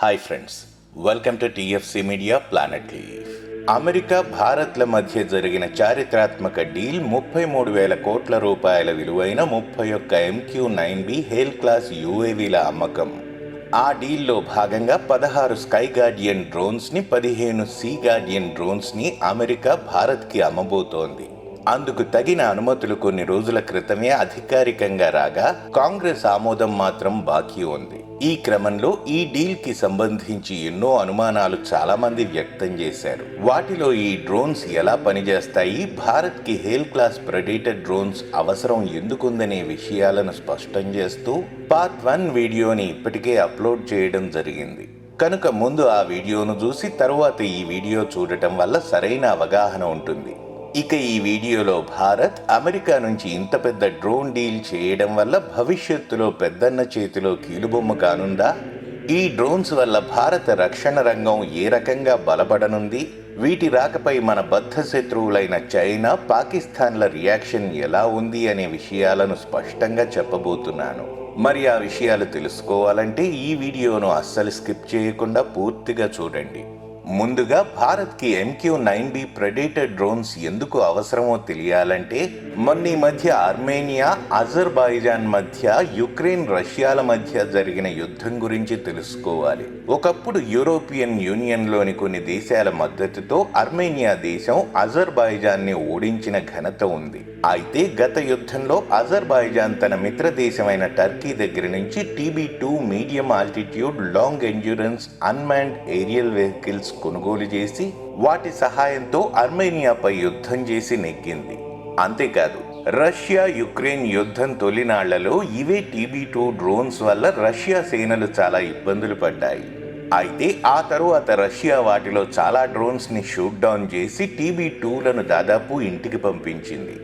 Hi friends welcome to TFC media planet leaf America భారత్ల మధ్య జరిగిన చారిత్రాత్మక డీల్ ముప్పై మూడు వేల కోట్ల రూపాయల విలువైన ముప్పై ఒక్క MQ nine B HALE class యూఏవీల అమ్మకం. ఆ డీల్లో భాగంగా పదహారు స్కై గార్డియన్ డ్రోన్స్ని పదిహేను సీ గార్డియన్ డ్రోన్స్ని అమెరికా భారత్కి అమ్మబోతోంది. అందుకు తగిన అనుమతులు కొన్ని రోజుల క్రితమే అధికారికంగా రాగా కాంగ్రెస్ ఆమోదం మాత్రం బాకీ ఉంది. ఈ క్రమంలో ఈ డీల్కి సంబంధించి ఎన్నో అనుమానాలు చాలా మంది వ్యక్తం చేశారు. వాటిలో ఈ డ్రోన్స్ ఎలా పనిచేస్తాయి? భారత్కి హేల్ క్లాస్ ప్రెడేటర్ డ్రోన్స్ అవసరం ఎందుకుందనే విషయాలను స్పష్టం చేస్తూ పార్ట్ వన్ వీడియోని ఇప్పటికే అప్లోడ్ చేయడం జరిగింది. కనుక ముందు ఆ వీడియోను చూసి తరువాత ఈ వీడియో చూడటం వల్ల సరైన అవగాహన ఉంటుంది. ఇక ఈ వీడియోలో భారత్ అమెరికా నుంచి ఇంత పెద్ద డ్రోన్ డీల్ చేయడం వల్ల భవిష్యత్తులో పెద్దన్న చేతిలో కీలుబొమ్మ కానుందా? ఈ డ్రోన్స్ వల్ల భారత రక్షణ రంగం ఏ రకంగా బలపడనుంది? వీటి రాకపై మన బద్ధ శత్రువులైన చైనా పాకిస్తాన్ల రియాక్షన్ ఎలా ఉంది అనే విషయాలను స్పష్టంగా చెప్పబోతున్నాను. మరి ఆ విషయాలు తెలుసుకోవాలంటే ఈ వీడియోను అస్సలు స్కిప్ చేయకుండా పూర్తిగా చూడండి. ముందుగా భారత్కి MQ nine B predator drones ఎందుకు అవసరమో తెలియాలంటే మొన్న మధ్య ఆర్మేనియా అజర్బైజాన్ మధ్య యుక్రెయిన్ రష్యాల మధ్య జరిగిన యుద్ధం గురించి తెలుసుకోవాలి. ఒకప్పుడు యూరోపియన్ యూనియన్లోని కొన్ని దేశాల మద్దతుతో అర్మేనియా దేశం అజర్బైజాన్ని ఓడించిన ఘనత ఉంది. అయితే గత యుద్ధంలో అజర్బైజాన్ తన మిత్ర దేశమైన టర్కీ దగ్గర నుంచి TB two medium altitude long endurance unmanned aerial vehicles కొనుగోలు చేసి వాటి సహాయంతో అర్మేనియాపై యుద్ధం చేసి నెగ్గింది. అంతేకాదు రష్యా యుక్రెయిన్ యుద్ధం తొలినాళ్ళలో ఇవే టీబీ టూ డ్రోన్స్ వల్ల రష్యా సేనలు చాలా ఇబ్బందులు పడ్డాయి. అయితే ఆ తరువాత రష్యా వాటిలో చాలా డ్రోన్స్ని షూట్ డౌన్ చేసి టీబీ టూలను దాదాపు ఇంటికి పంపించింది.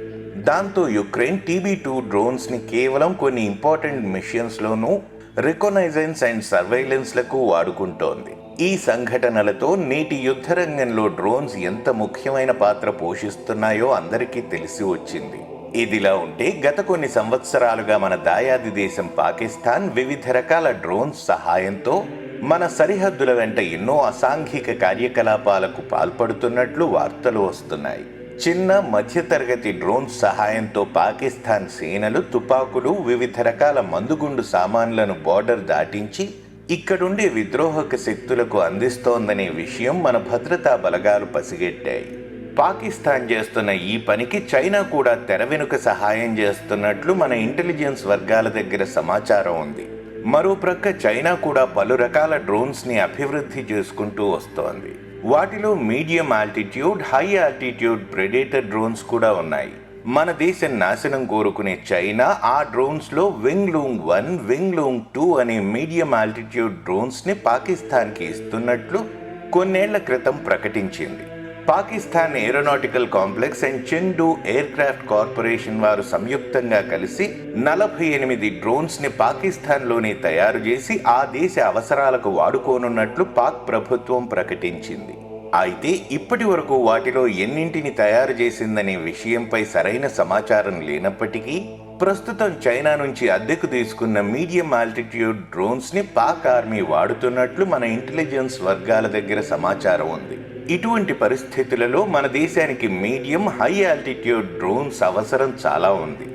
దాంతో యుక్రెయిన్ టీబీ టూ డ్రోన్స్ని కేవలం కొన్ని ఇంపార్టెంట్ మిషన్స్లోనూ రికగ్నైజెన్స్ అండ్ సర్వైలెన్స్లకు వాడుకుంటోంది. ఈ సంఘటనలతో నేటి యుద్ధరంగంలో డ్రోన్స్ ఎంత ముఖ్యమైన పాత్ర పోషిస్తున్నాయో అందరికీ తెలిసి వచ్చింది. ఇదిలా ఉంటే గత కొన్ని సంవత్సరాలుగా మన దాయాది దేశం పాకిస్తాన్ వివిధ రకాల డ్రోన్స్ సహాయంతో మన సరిహద్దుల వెంట ఎన్నో అసాంఘిక కార్యకలాపాలకు పాల్పడుతున్నట్లు వార్తలు వస్తున్నాయి. చిన్న మధ్యతరగతి డ్రోన్స్ సహాయంతో పాకిస్తాన్ సేనలు తుపాకులు వివిధ రకాల మందుగుండు సామాన్లను బోర్డర్ దాటించి ఇక్కడుండే విద్రోహక శక్తులకు అందిస్తోందనే విషయం మన భద్రతా బలగాలు పసిగట్టాయి. పాకిస్తాన్ చేస్తున్న ఈ పనికి చైనా కూడా తెర వెనుక సహాయం చేస్తున్నట్లు మన ఇంటెలిజెన్స్ వర్గాల దగ్గర సమాచారం ఉంది. మరో ప్రక్క చైనా కూడా పలు రకాల డ్రోన్స్ని అభివృద్ధి చేసుకుంటూ వస్తోంది. వాటిలో medium altitude high altitude predator drones కూడా ఉన్నాయి. మన దేశం నాశనం కోరుకునే చైనా ఆ డ్రోన్స్లో లో వన్ వింగ్లూంగ్ టూ అనే మీడియం ఆల్టిట్యూడ్ డ్రోన్స్ని పాకిస్తాన్కి ఇస్తున్నట్లు కొన్నేళ్ళ క్రితం ప్రకటించింది. Pakistan aeronautical complex and Chengdu aircraft corporation వారు సంయుక్తంగా కలిసి నలభై ఎనిమిది డ్రోన్స్ని తయారు చేసి ఆ దేశ అవసరాలకు వాడుకోనున్నట్లు పాక్ ప్రభుత్వం ప్రకటించింది. అయితే ఇప్పటి వరకు వాటిలో ఎన్నింటిని తయారు చేసిందనే విషయంపై సరైన సమాచారం లేనప్పటికీ ప్రస్తుతం చైనా నుంచి అద్దెకు తీసుకున్న మీడియం ఆల్టిట్యూడ్ డ్రోన్స్ని పాక్ ఆర్మీ వాడుతున్నట్లు మన ఇంటెలిజెన్స్ వర్గాల దగ్గర సమాచారం ఉంది. ఇటువంటి పరిస్థితులలో మన దేశానికి మీడియం హై ఆల్టిట్యూడ్ డ్రోన్స్ అవసరం చాలా ఉంది.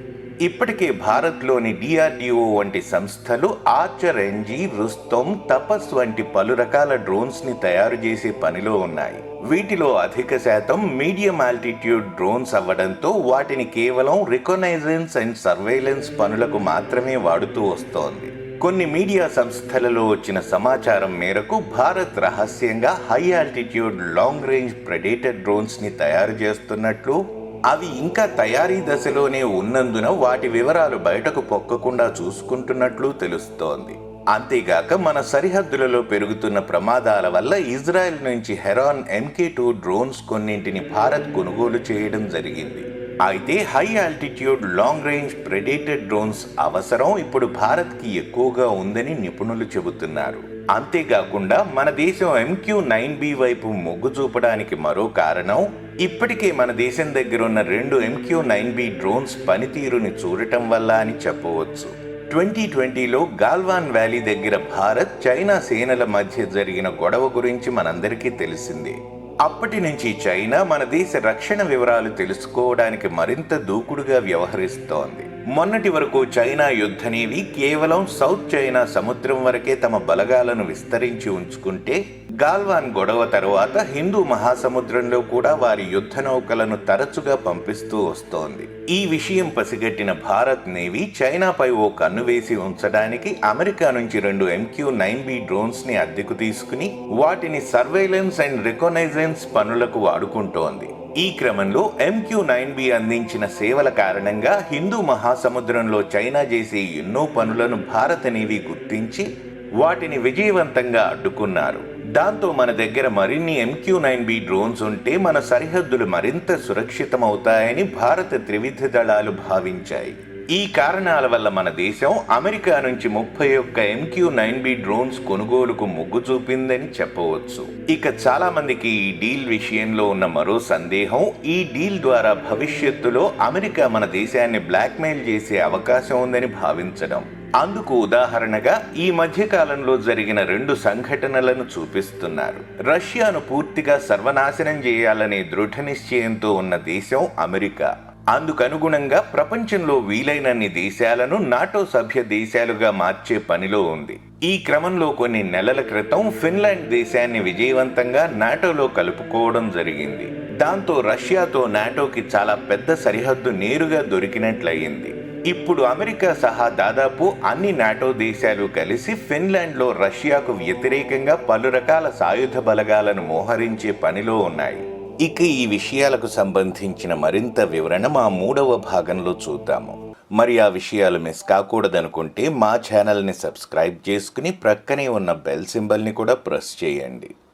ఇప్పటికే భారత్లోని డిఆర్డిఓ వంటి సంస్థలు ఆర్చర్ ఎన్జీ రుస్తోం తపస్ వంటి పలు రకాల డ్రోన్స్ని తయారు చేసే పనిలో ఉన్నాయి. వీటిలో అధిక శాతం మీడియం ఆల్టిట్యూడ్ డ్రోన్స్ అవ్వడంతో వాటిని కేవలం రికగ్నైజెన్స్ అండ్ సర్వేలెన్స్ పనులకు మాత్రమే వాడుతూ వస్తోంది. కొన్ని మీడియా సంస్థలలో వచ్చిన సమాచారం మేరకు భారత్ రహస్యంగా high altitude long range predator డ్రోన్స్ని తయారు చేస్తున్నట్లు అవి ఇంకా తయారీ దశలోనే ఉన్నందున వాటి వివరాలు బయటకు పొక్కకుండా చూసుకుంటున్నట్లు తెలుస్తోంది. అంతేగాక మన సరిహద్దులలో పెరుగుతున్న ప్రమాదాల వల్ల ఇజ్రాయెల్ నుంచి హెరాన్ ఎంకే టూ డ్రోన్స్ కొన్నింటిని భారత్ కొనుగోలు చేయడం జరిగింది. అయితే high altitude long range predator drones అవసరం ఇప్పుడు భారత్కి ఎక్కువగా ఉందని నిపుణులు చెబుతున్నారు. అంతేకాకుండా మన దేశం ఎంక్యూ నైన్ బి వైపు మొగ్గు చూపడానికి మరో కారణం ఇప్పటికే మన దేశం దగ్గర ఉన్న రెండు ఎంక్యూ నైన్ బి డ్రోన్స్ పనితీరుని చూడటం వల్ల అని చెప్పవచ్చు. ట్వంటీ ట్వంటీలో గాల్వాన్ వ్యాలీ దగ్గర భారత్ చైనా సేనల మధ్య జరిగిన గొడవ గురించి మనందరికీ తెలిసిందే. అప్పటి నుంచి చైనా మన దేశ రక్షణ వివరాలు తెలుసుకోవడానికి మరింత దూకుడుగా వ్యవహరిస్తోంది. మొన్నటి వరకు చైనా యుద్ధ నేవీ కేవలం సౌత్ చైనా సముద్రం వరకే తమ బలగాలను విస్తరించి ఉంచుకుంటే గాల్వాన్ గొడవ తరువాత హిందూ మహాసముద్రంలో కూడా వారి యుద్ధ నౌకలను తరచుగా పంపిస్తూ వస్తోంది. ఈ విషయం పసిగట్టిన భారత్ నేవీ చైనాపై ఓ కన్ను వేసి ఉంచడానికి అమెరికా నుంచి రెండు ఎంక్యూ నైన్ బి డ్రోన్స్ని అద్దెకు తీసుకుని వాటిని సర్వేలెన్స్ అండ్ రికగ్నైజెన్స్ పనులకు వాడుకుంటోంది. ఈ క్రమంలో ఎంక్యూ నైన్ బి అందించిన సేవల కారణంగా హిందూ మహాసముద్రంలో చైనా చేసే ఎన్నో పనులను భారత నేవీ గుర్తించి వాటిని విజయవంతంగా అడ్డుకున్నారు. దాంతో మన దగ్గర మరిన్ని ఎంక్యూ నైన్ బి డ్రోన్స్ ఉంటే మన సరిహద్దులు మరింత సురక్షితమవుతాయని భారత త్రివిధ దళాలు భావించాయి. ఈ కారణాల వల్ల మన దేశం అమెరికా నుంచి ముప్పై ఒక్క ఎంక్యూ నైన్ బి డ్రోన్స్ కొనుగోలుకు మొగ్గు చూపిందని చెప్పవచ్చు. ఇక చాలా మందికి ఈ డీల్ విషయంలో ఉన్న మరో సందేహం ఈ డీల్ ద్వారా భవిష్యత్తులో అమెరికా మన దేశాన్ని బ్లాక్మెయిల్ చేసే అవకాశం ఉందని భావించడం. అందుకు ఉదాహరణగా ఈ మధ్య కాలంలో జరిగిన రెండు సంఘటనలను చూపిస్తున్నారు. రష్యాను పూర్తిగా సర్వనాశనం చేయాలనే దృఢ నిశ్చయంతో ఉన్న దేశం అమెరికా. అందుకనుగుణంగా ప్రపంచంలో వీలైనన్ని దేశాలను నాటో సభ్య దేశాలుగా మార్చే పనిలో ఉంది. ఈ క్రమంలో కొన్ని నెలల క్రితం ఫిన్లాండ్ దేశాన్ని విజయవంతంగా నాటోలో కలుపుకోవడం జరిగింది. దాంతో రష్యాతో నాటోకి చాలా పెద్ద సరిహద్దు నేరుగా దొరికినట్లయింది. ఇప్పుడు అమెరికా సహా దాదాపు అన్ని నాటో దేశాలు కలిసి ఫిన్లాండ్లో రష్యాకు వ్యతిరేకంగా పలు రకాల సాయుధ బలగాలను మోహరించే పనిలో ఉన్నాయి. ఇక ఈ విషయాలకు సంబంధించిన మరింత వివరణ మా మూడవ భాగంలో చూద్దాము. మరి ఆ విషయాలు మిస్ కాకూడదనుకుంటే మా ఛానల్ని సబ్స్క్రైబ్ చేసుకుని ప్రక్కనే ఉన్న బెల్ సింబల్ని కూడా ప్రెస్ చేయండి.